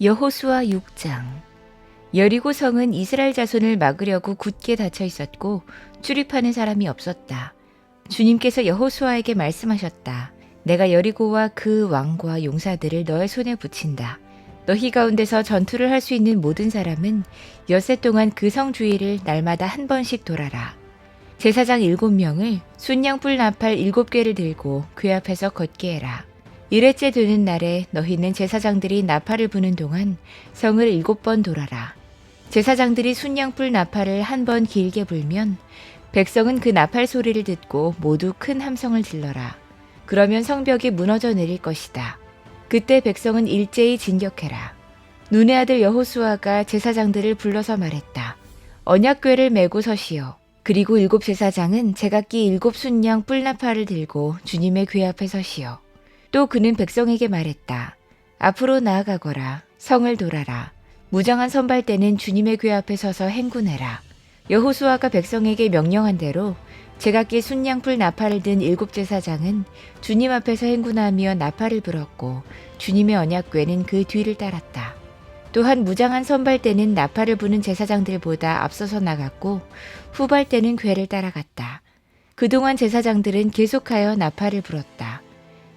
여호수아 6장 여리고 성은 이스라엘 자손을 막으려고 굳게 닫혀 있었고 출입하는 사람이 없었다. 주님께서 여호수아에게 말씀하셨다. 내가 여리고와 그 왕과 용사들을 너의 손에 붙인다. 너희 가운데서 전투를 할 수 있는 모든 사람은 엿새 동안 그 성 주위를 날마다 한 번씩 돌아라. 제사장 일곱 명을 순양불 나팔 일곱 개를 들고 그 앞에서 걷게 해라. 일회째 되는 날에 너희는 제사장들이 나팔을 부는 동안 성을 일곱 번 돌아라. 제사장들이 순양불 나팔을 한 번 길게 불면 백성은 그 나팔 소리를 듣고 모두 큰 함성을 질러라. 그러면 성벽이 무너져 내릴 것이다. 그때 백성은 일제히 진격해라. 눈의 아들 여호수아가 제사장들을 불러서 말했다. 언약궤를 메고 서시오. 그리고 일곱 제사장은 제각기 일곱 순양 뿔나팔을 들고 주님의 궤 앞에 서시오. 또 그는 백성에게 말했다. 앞으로 나아가거라. 성을 돌아라. 무장한 선발대는 주님의 궤 앞에 서서 행군해라. 여호수아가 백성에게 명령한 대로 제각기 순양풀 나팔을 든 일곱 제사장은 주님 앞에서 행군하며 나팔을 불었고 주님의 언약궤는 그 뒤를 따랐다. 또한 무장한 선발대는 나팔을 부는 제사장들보다 앞서서 나갔고 후발대는 궤를 따라갔다. 그동안 제사장들은 계속하여 나팔을 불었다.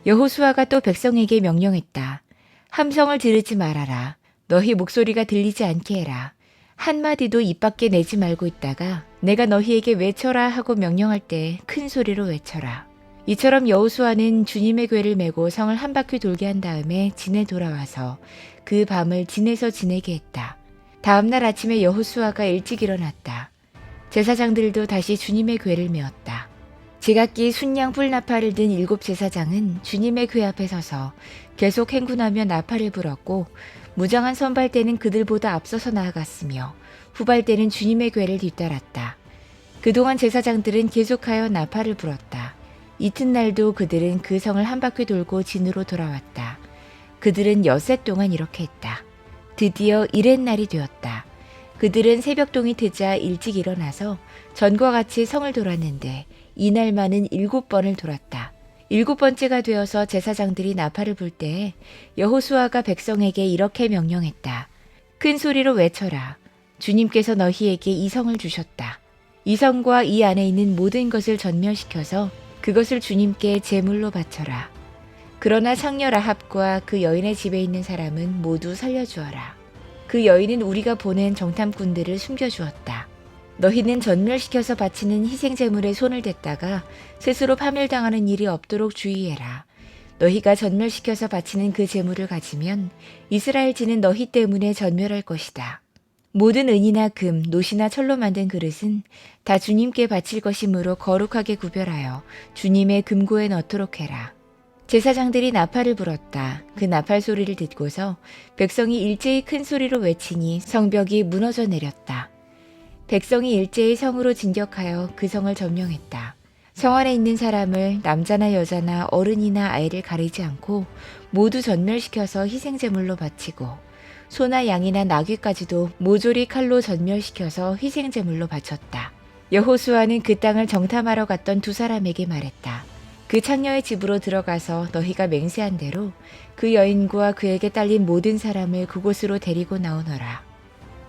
여호수아가 또 백성에게 명령했다. 함성을 지르지 말아라. 너희 목소리가 들리지 않게 해라. 한마디도 입 밖에 내지 말고 있다가 내가 너희에게 외쳐라 하고 명령할 때 큰 소리로 외쳐라. 이처럼 여호수아는 주님의 궤를 메고 성을 한 바퀴 돌게 한 다음에 진에 돌아와서 그 밤을 진에서 지내게 했다. 다음 날 아침에 여호수아가 일찍 일어났다. 제사장들도 다시 주님의 궤를 메었다. 제각기 순양 뿔나팔을 든 일곱 제사장은 주님의 궤 앞에 서서 계속 행군하며 나팔을 불었고 무장한 선발대는 그들보다 앞서서 나아갔으며 후발대는 주님의 궤를 뒤따랐다. 그동안 제사장들은 계속하여 나팔을 불었다. 이튿날도 그들은 그 성을 한 바퀴 돌고 진으로 돌아왔다. 그들은 엿새 동안 이렇게 했다. 드디어 이렛날이 되었다. 그들은 새벽동이 트자 일찍 일어나서 전과 같이 성을 돌았는데 이날만은 일곱 번을 돌았다. 일곱 번째가 되어서 제사장들이 나팔을 불 때에 여호수아가 백성에게 이렇게 명령했다. 큰 소리로 외쳐라. 주님께서 너희에게 이 성을 주셨다. 이 성과 이 안에 있는 모든 것을 전멸시켜서 그것을 주님께 제물로 바쳐라. 그러나 창녀 라합과 그 여인의 집에 있는 사람은 모두 살려주어라. 그 여인은 우리가 보낸 정탐꾼들을 숨겨주었다. 너희는 전멸시켜서 바치는 희생제물에 손을 댔다가 스스로 파멸당하는 일이 없도록 주의해라. 너희가 전멸시켜서 바치는 그 제물을 가지면 이스라엘 지는 너희 때문에 전멸할 것이다. 모든 은이나 금, 노시나 철로 만든 그릇은 다 주님께 바칠 것이므로 거룩하게 구별하여 주님의 금고에 넣도록 해라. 제사장들이 나팔을 불었다. 그 나팔 소리를 듣고서 백성이 일제히 큰 소리로 외치니 성벽이 무너져 내렸다. 백성이 일제히 성으로 진격하여 그 성을 점령했다. 성 안에 있는 사람을 남자나 여자나 어른이나 아이를 가리지 않고 모두 전멸시켜서 희생제물로 바치고 소나 양이나 나귀까지도 모조리 칼로 전멸시켜서 희생제물로 바쳤다. 여호수아는 그 땅을 정탐하러 갔던 두 사람에게 말했다. 그 창녀의 집으로 들어가서 너희가 맹세한 대로 그 여인과 그에게 딸린 모든 사람을 그곳으로 데리고 나오너라.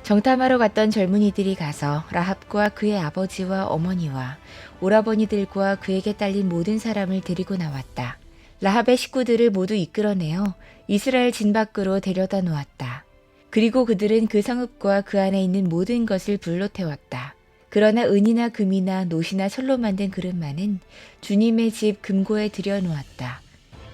정탐하러 갔던 젊은이들이 가서 라합과 그의 아버지와 어머니와 오라버니들과 그에게 딸린 모든 사람을 데리고 나왔다. 라합의 식구들을 모두 이끌어내어 이스라엘 진 밖으로 데려다 놓았다. 그리고 그들은 그 성읍과 그 안에 있는 모든 것을 불로 태웠다. 그러나 은이나 금이나 노시나 철로 만든 그릇만은 주님의 집 금고에 들여놓았다.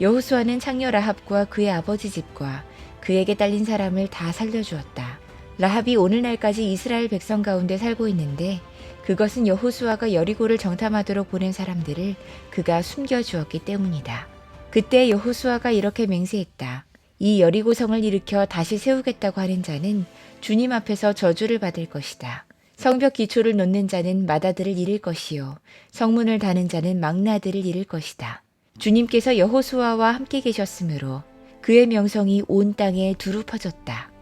여호수아는 창녀 라합과 그의 아버지 집과 그에게 딸린 사람을 다 살려주었다. 라합이 오늘날까지 이스라엘 백성 가운데 살고 있는데 그것은 여호수아가 여리고를 정탐하도록 보낸 사람들을 그가 숨겨 주었기 때문이다. 그때 여호수아가 이렇게 맹세했다. 이 여리고성을 일으켜 다시 세우겠다고 하는 자는 주님 앞에서 저주를 받을 것이다. 성벽 기초를 놓는 자는 마다들을 잃을 것이요 성문을 다는 자는 망나들을 잃을 것이다. 주님께서 여호수아와 함께 계셨으므로 그의 명성이 온 땅에 두루 퍼졌다.